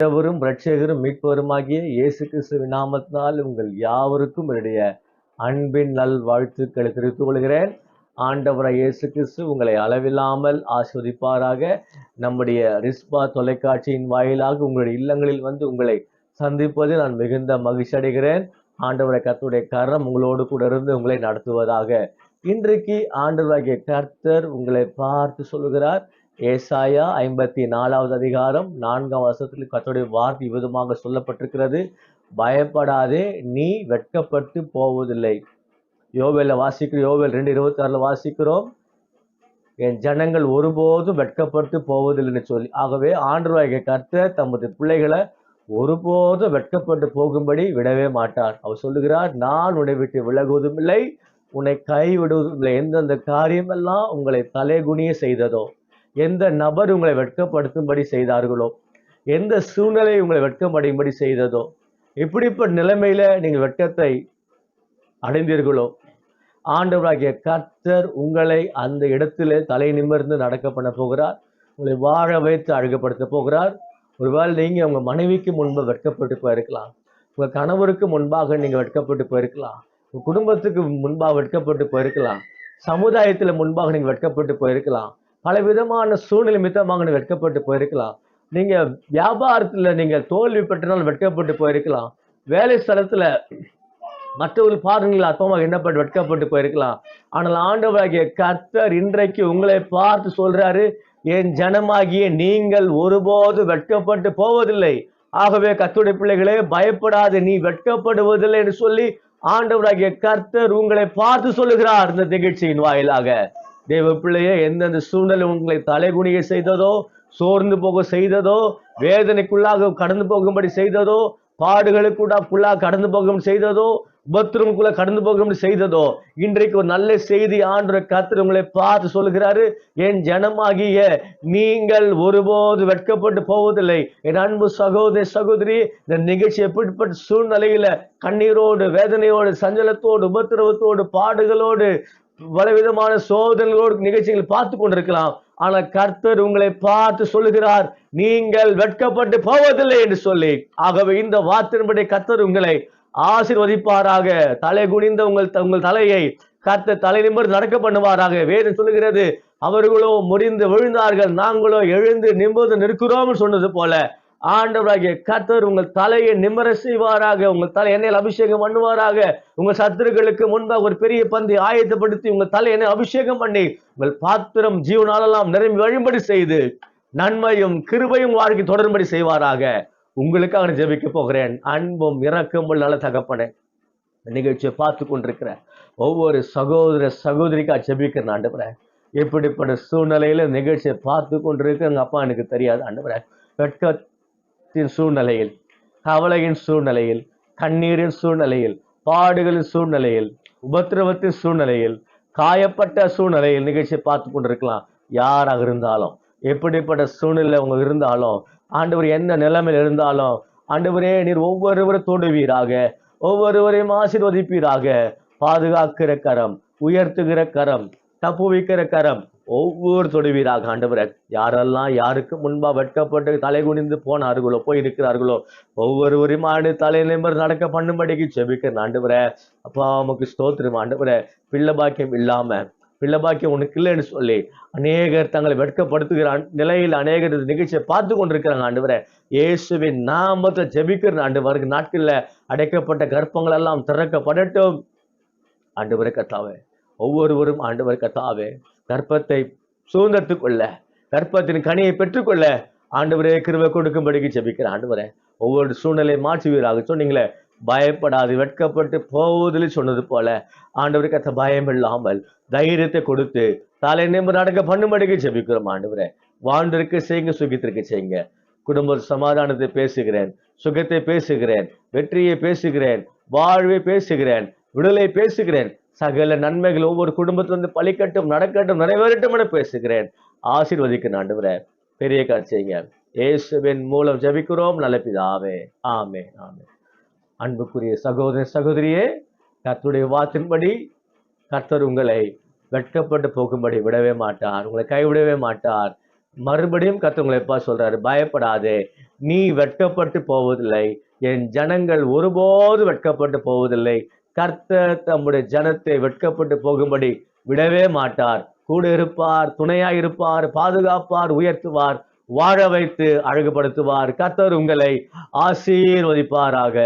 ஆண்டவரும் இரட்சகரும் மீட்பவருமாகிய இயேசு கிறிஸ்துவின் நாமத்தினால் உங்கள் யாவருக்கும் என்னுடைய அன்பின் நல் வாழ்த்துக்களை தெரிவித்துக் கொள்கிறேன். ஆண்டவரை இயேசு கிறிஸ்து உங்களை அளவில்லாமல் ஆஸ்வதிப்பாராக. நம்முடைய ரிஸ்பா தொலைக்காட்சியின் வாயிலாக உங்களுடைய இல்லங்களில் வந்து உங்களை சந்திப்பதில் நான் மிகுந்த மகிழ்ச்சி அடைகிறேன். ஆண்டவரை கத்துடைய கரம் உங்களோடு கூட இருந்து உங்களை நடத்துவதாக. இன்றைக்கு ஆண்டவராகிய கர்த்தர் உங்களை பார்த்து சொல்லுகிறார். ஏசாயா ஐம்பத்தி நாலாவது அதிகாரம் நான்காம் வருஷத்தில் கத்தோடைய வார்த்தை விதமாக சொல்லப்பட்டிருக்கிறது. பயப்படாதே நீ வெட்கப்பட்டு போவதில்லை. யோவேல வாசிக்கிறோம் யோவேல் ரெண்டு இருபத்தி வாசிக்கிறோம். என் ஜனங்கள் ஒருபோதும் வெட்கப்பட்டு போவதில்லைன்னு சொல்லி. ஆகவே ஆண்டவராகிய கர்த்த தமது பிள்ளைகளை ஒருபோதும் வெட்கப்பட்டு போகும்படி விடவே மாட்டார். அவர் சொல்லுகிறார் நான் உன்னை விட்டு விலகுவதும் இல்லை உன்னை கைவிடுவதும் இல்லை. எந்தெந்த காரியமெல்லாம் உங்களை தலைகுனிய செய்ததோ எந்த நபர் உங்களை வெட்கப்படுத்தும்படி செய்தார்களோ எந்த சூழ்நிலை உங்களை வெட்கமடையும்படி செய்ததோ இப்படிப்பட்ட நிலைமையில நீங்கள் வெட்கத்தை அடைந்தீர்களோ ஆண்டவராகிய கர்த்தர் உங்களை அந்த இடத்திலே தலை நிமிர்ந்து நடக்க பண்ண போகிறார். உங்களை வாழ வைத்து அழகப்படுத்த போகிறார். ஒருவேளை நீங்கள் உங்கள் மனைவிக்கு முன்பு வெட்கப்பட்டு போயிருக்கலாம். உங்கள் கணவருக்கு முன்பாக நீங்கள் வெட்கப்பட்டு போயிருக்கலாம். உங்கள் குடும்பத்துக்கு முன்பாக வெட்கப்பட்டு போயிருக்கலாம். சமுதாயத்தில் முன்பாக நீங்கள் வெட்கப்பட்டு போயிருக்கலாம். பல விதமான சூழ்நிலை மித்தமாக வெட்கப்பட்டு போயிருக்கலாம். நீங்கள் வியாபாரத்தில் நீங்கள் தோல்வி பெற்றனால் வெட்கப்பட்டு போயிருக்கலாம். வேலை ஸ்தலத்தில் மற்றவர்கள் பாருங்கள் அற்பமாக எண்ணப்பட்டு வெட்கப்பட்டு போயிருக்கலாம். ஆனால் ஆண்டவராகிய கர்த்தர் இன்றைக்கு உங்களை பார்த்து சொல்றாரு என் ஜனமாகிய நீங்கள் ஒருபோது வெட்கப்பட்டு போவதில்லை. ஆகவே கத்துடைய பிள்ளைகளே பயப்படாது நீ வெட்கப்படுவதில்லை என்று சொல்லி ஆண்டவராகிய கர்த்தர் உங்களை பார்த்து சொல்லுகிறார் இந்த நிகழ்ச்சியின் வாயிலாக. தேவ பிள்ளையே எந்தெந்த சூழ்நிலை உங்களை தலைகுனிய செய்ததோ சோர்ந்து போக செய்ததோ வேதனைக்குள்ளாக கடந்து போகும்படி செய்ததோ பாடுகளுக்குள்ளாக கடந்து போகும் செய்ததோ உபத்திரமுக்குள்ள கடந்து போகும் செய்ததோ இன்றைக்கு ஒரு நல்ல செய்தி ஆண்டு கத்தர் உங்களை பார்த்து சொல்லுகிறாரு என் ஜனமாகிய நீங்கள் ஒருபோது வெட்கப்பட்டு போவதில்லை. என் அன்பு சகோதரி சகோதரி இந்த நிகழ்ச்சி எப்படிப்பட்ட சூழ்நிலையில கண்ணீரோடு வேதனையோடு சஞ்சலத்தோடு உபத்திரவத்தோடு பாடுகளோடு பலவிதமான சோதனைகளோடு நிகழ்ச்சிகள் பார்த்து கொண்டிருக்கலாம். ஆனால் கர்த்தர் உங்களை பார்த்து சொல்லுகிறார் நீங்கள் வெட்கப்பட்டு போவதில்லை என்று சொல்லி. ஆகவே இந்த வார்த்தையின்படி கர்த்தர் உங்களை ஆசிர்வதிப்பாராக. தலை குனிந்த உங்கள் உங்கள் தலையை கர்த்தர் தலை நிமிர்ந்து நடக்க பண்ணுவாராக. வேறு சொல்லுகிறது அவர்களோ முடிந்து விழுந்தார்கள் நாங்களோ எழுந்து நிமிர்ந்து நிற்கிறோம் சொன்னது போல ஆண்டவராகிய கர்த்தர் உங்கள் தலையை நிம்மர செய்வாராக உங்கள் தலை எண்ணெயில் அபிஷேகம் பண்ணுவாராக. உங்கள் சத்துருக்களுக்கு முன்பாக ஒரு பெரிய பந்தை ஆயத்தப்படுத்தி உங்கள் தலை எண்ணெய் அபிஷேகம் பண்ணி உங்கள் பாத்திரம் ஜீவனாலெல்லாம் நிரம்பி வழிபடி செய்து நன்மையும் கிருபையும் வாழ்க்கை தொடரும்படி செய்வாராக. உங்களுக்காக நான் ஜெபிக்க போகிறேன். அன்பும் இரக்கமும் நல்ல தகப்பனே நிகழ்ச்சியை பார்த்து கொண்டிருக்கிற ஒவ்வொரு சகோதர சகோதரிக்கா ஜெபிக்கிறேன் ஆண்டுபுறேன் எப்படிப்பட்ட சூழ்நிலையில நிகழ்ச்சியை பார்த்து கொண்டிருக்க எங்கள் அப்பா எனக்கு தெரியாது ஆண்டுபுறேன் வெட்கத்தின் சூழ்நிலையில் கவலையின் சூழ்நிலையில் கண்ணீரின் சூழ்நிலையில் பாடுகளின் சூழ்நிலையில் உபத்திரவத்தின் சூழ்நிலையில் காயப்பட்ட சூழ்நிலையில் நிகழ்ச்சியை பார்த்து கொண்டிருக்கலாம். யாராக இருந்தாலும் எப்படிப்பட்ட சூழ்நிலை அவங்க இருந்தாலும் ஆண்டவர் என்ன நிலைமையில் இருந்தாலும் ஆண்டவரே நீர் ஒவ்வொருவரும் தோண்டுவீராக ஒவ்வொருவரையும் ஆசீர்வதிப்பீராக. பாதுகாக்கிற கரம் உயர்த்துகிற கரம் தப்புவிக்கிற கரம். ஒவ்வொரு தொடுவீராக ஆண்டவரே. யாரெல்லாம் யாருக்கு முன்பாக வெட்கப்பட்டு தலை குனிந்து போனார்களோ போய் இருக்கிறார்களோ ஒவ்வொருவரையும் ஆண்டு தலை நிமிர் நடக்க பண்ணும்படிக்கு செபிக்கிற ஆண்டவரே. அப்பா உமக்கு ஸ்தோத்திரம் ஆண்டவரே. பிள்ளை பாக்கியம் இல்லாம பிள்ளை பாக்கியம் உனக்கு இல்லைன்னு சொல்லி அநேகர் தங்களை வெட்கப்படுத்துகிற நிலையில் அநேகர் நிகழ்ச்சியை பார்த்து கொண்டிருக்கிறாங்க ஆண்டவரே. இயேசுவின் நாமத்தை ஜெபிக்கிற ஆண்டு வருகிற நாட்களில் அடைக்கப்பட்ட கர்ப்பங்கள் எல்லாம் திறக்கப்படட்டும். ஆண்டவரே கத்தாவே ஒவ்வொருவரும் ஆண்டவர் கத்தாவே கற்பத்தை சுதந்திரத்துக் கொள்ள கர்ப்பத்தின் கனியை பெற்றுக்கொள்ள ஆண்டவரே கிருவை கொடுக்கும்படிக்கு ஜெபிக்கிறேன் ஆண்டவரே ஒவ்வொரு சூழ்நிலை மாற்றுவீராக. சொன்னீங்களே பயப்படாது வெட்கப்பட்டு போவதில் சொன்னது போல ஆண்டவருக்கு அத்த பயம் இல்லாமல் தைரியத்தை கொடுத்து தலை நிமிர்ந்து நடக்க பண்ணும்படிக்கு ஜெபிக்கிறோம் ஆண்டவரே. வாழ்ந்திருக்கு செய்யுங்க சுகித்திற்கு செய்யுங்க. குடும்ப சமாதானத்தை பேசுகிறேன் சுகத்தை பேசுகிறேன் வெற்றியை பேசுகிறேன் வாழ்வை பேசுகிறேன் விடுதலை பேசுகிறேன் சகல நன்மைகள் ஒவ்வொரு குடும்பத்திலிருந்து பழிக்கட்டும் நடக்கட்டும் நிறைவேறட்டும் என பேசுகிறேன். ஆசீர்வதிக்க ஆண்டவரே பெரிய காட்சிங்க. இயேசுவின் மூலம் ஜெபிக்கிறோம் நல்ல பிதாவே. ஆமே ஆமே அன்புக்குரிய சகோதர சகோதரியே கர்த்தருடைய வாத்தின்படி கர்த்தர் உங்களை வெட்கப்பட்டு போகும்படி விடவே மாட்டார் உங்களை கைவிடவே மாட்டார். மறுபடியும் கர்த்தர் உங்களை எப்பா சொல்றாரு பயப்படாதே நீ வெட்கப்பட்டு போவதில்லை என் ஜனங்கள் ஒருபோது வெட்கப்பட்டு போவதில்லை கர்த்தர் தம்முடைய ஜனத்தை வெட்கப்பட்டு போகும்படி விடவே மாட்டார். கூட இருப்பார் துணையாய் இருப்பார் பாதுகாப்பார் உயர்த்துவார் வாழ வைத்து அழகுபடுத்துவார். கர்த்தர் உங்களை ஆசீர்வதிப்பாராக.